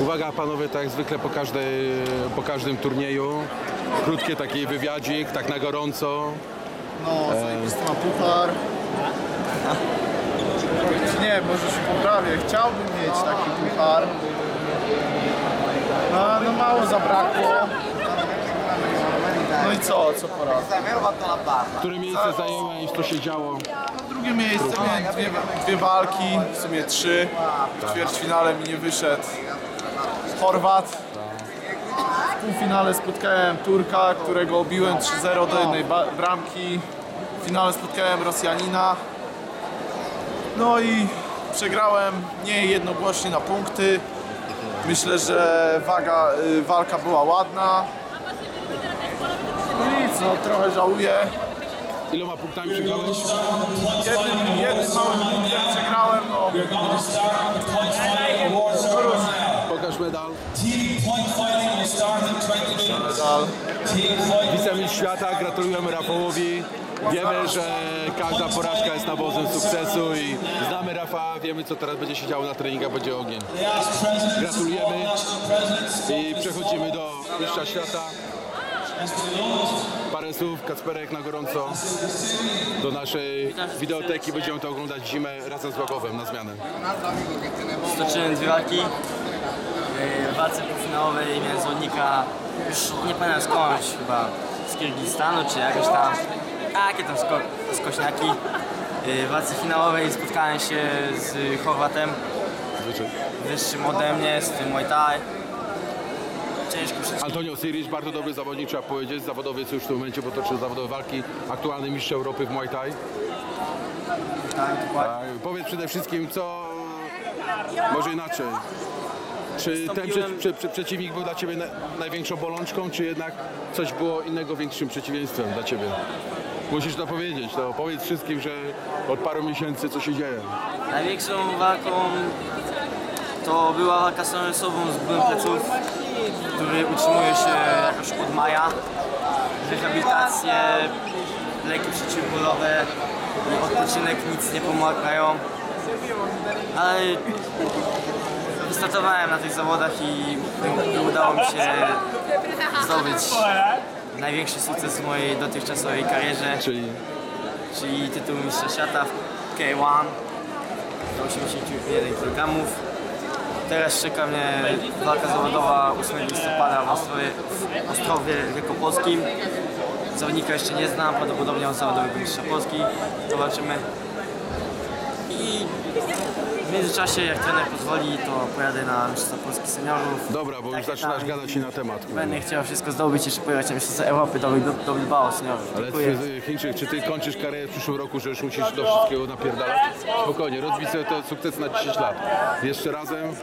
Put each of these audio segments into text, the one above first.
Uwaga panowie, tak jak zwykle po, każdej, po każdym turnieju. Krótkie taki wywiadzik, tak na gorąco. No, zajebisty ma puchar. Nie, może się poprawię. Chciałbym mieć taki puchar. No, no mało zabrakło. No i co, co poradzę? Które miejsce zajęłeś, co się działo? Drugie miejsce, miałem dwie, dwie walki, w sumie trzy. W ćwierćfinale mi nie wyszedł Chorwat. W półfinale spotkałem Turka, którego obiłem 3-0 do jednej bramki. W finale spotkałem Rosjanina. No i przegrałem nie jednogłośnie na punkty. Myślę, że waga, y, walka była ładna. No nic, no trochę żałuję. Iloma punktami przegrałeś? Medal. Medal. Wicemistrz świata, gratulujemy Rafałowi. Wiemy, że każda porażka jest nawozem sukcesu i znamy Rafa, wiemy co teraz będzie się działo na treningach, będzie ogień. Gratulujemy i przechodzimy do mistrza świata. Parę słów, Kacperek na gorąco. Do naszej wideoteki będziemy to oglądać zimę razem z Łagowem na zmianę. Stoczyłem dwie walki. Walce półfinałowej zawodnika, już nie pamiętam skądś, chyba z Kirgistanu czy jakoś tam. Takie tam sko skośniaki. Yy, W walce finałowej spotkałem się z Chorwatem, wyższym ode mnie, z tym Muay Thai. Ciężko wszystko. Antonio Siric, bardzo dobry zawodnik, trzeba powiedzieć, zawodowiec już w tym momencie, bo toczy zawodowe walki, aktualny mistrz Europy w Muay Thai. Tak, dokładnie. A, powiedz przede wszystkim, co może inaczej. Czy ten prze, prze, prze, przeciwnik był dla Ciebie na, największą bolączką, czy jednak coś było innego większym przeciwieństwem dla Ciebie? Musisz to powiedzieć, to powiedz wszystkim, że od paru miesięcy co się dzieje. Największą walką to była walka z samym sobą z bólem pleców, który utrzymuje się jakoś od maja. Rehabilitacje, leki przeciwbólowe odpoczynek nic nie pomagają. Ale wystartowałem na tych zawodach i, i udało mi się zdobyć największy sukces w mojej dotychczasowej karierze Czyli czyli tytuł mistrza świata w K1 do 81 kg. Teraz czeka mnie walka zawodowa 8 listopada w Ostrowie, w Ostrowie Wielkopolskim. Zawodnika jeszcze nie znam, prawdopodobnie on zawodowego mistrza Polski. Zobaczymy. I w międzyczasie, jak trener pozwoli, to pojadę na Mistrzostwa Polski Seniorów. dobra, bo już Takie zaczynasz tam. gadać się na temat. Będę chciał wszystko zdobyć, jeszcze pojechać na Mistrzostwa Europy do, do, do Bilbao Seniorów. Ale Dziękuję. ty, Chińczyk, czy Ty kończysz karierę w przyszłym roku, że już musisz do wszystkiego napierdalać? Spokojnie, rozbij sobie to sukces na 10 lat. Jeszcze razem,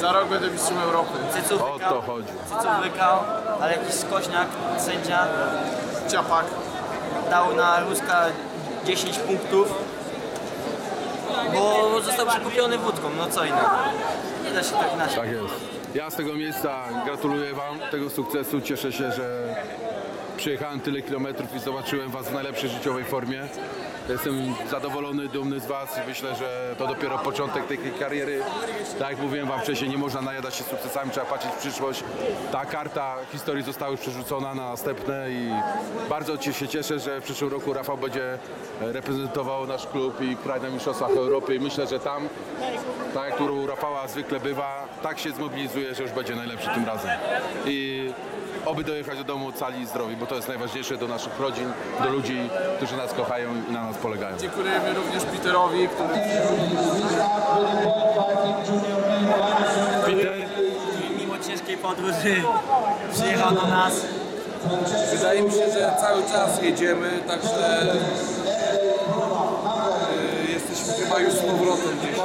Za rok będę mistrzem Europy. Cyców o wykał, to chodzi. cyców wykał, ale jakiś skośniak, sędzia Ciapak. dał na Ruska 10 punktów, bo został przekupiony wódką, no co innego. Nie da się tak inaczej. Tak jest. Ja z tego miejsca gratuluję Wam tego sukcesu. Cieszę się, że przyjechałem tyle kilometrów i zobaczyłem Was w najlepszej życiowej formie. Jestem zadowolony, dumny z Was i myślę, że to dopiero początek tej kariery. Tak jak mówiłem Wam wcześniej, nie można najadać się sukcesami, trzeba patrzeć w przyszłość. Ta karta historii została już przerzucona na następne i bardzo ci- się cieszę, że w przyszłym roku Rafał będzie reprezentował nasz klub i kraj na Mistrzostwach Europy i myślę, że tam tak jak u Rafała zwykle bywa, tak się zmobilizuje, że już będzie najlepszy tym razem. I oby dojechać do domu cali i zdrowi, bo to jest najważniejsze do naszych rodzin, do ludzi, którzy nas kochają i na nas polegają. Dziękujemy również Peterowi, który Peter, Mimo ciężkiej podróży przyjechał do nas. Wydaje mi się, że cały czas jedziemy, także y, jesteśmy chyba już z powrotem gdzieś.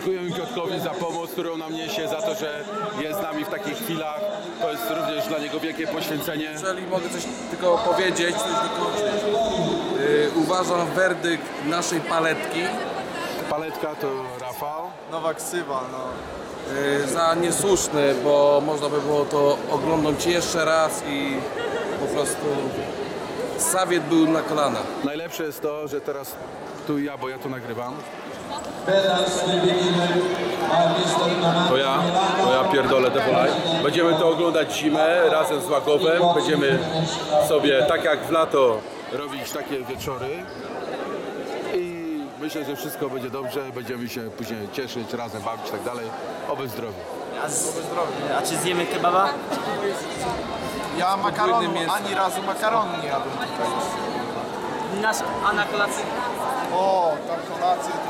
Dziękujemy Piotrkowi za pomoc, którą nam niesie, za to, że jest z nami w takich chwilach. To jest również dla niego wielkie poświęcenie. Jeżeli mogę coś tylko powiedzieć, coś dokończyć. Y, Uważam werdykt naszej paletki Paletka to Rafał. nowa ksywa, no. y, za niesłuszny, bo można by było to oglądać jeszcze raz i po prostu Sawiet był na kolanach. Najlepsze jest to, że teraz tu i ja, bo ja tu nagrywam, To ja, to ja pierdolę te wolaj. Będziemy to oglądać zimę razem z Łagowem. Będziemy sobie, tak jak w lato, robić takie wieczory. I myślę, że wszystko będzie dobrze. Będziemy się później cieszyć, razem bawić i tak dalej. Oby zdrowie. A, z, a czy zjemy kebaba? Ja makaronu, ani razu makaronu nie jadłem tutaj. Nasz, a na kolację? O, tam kolację, to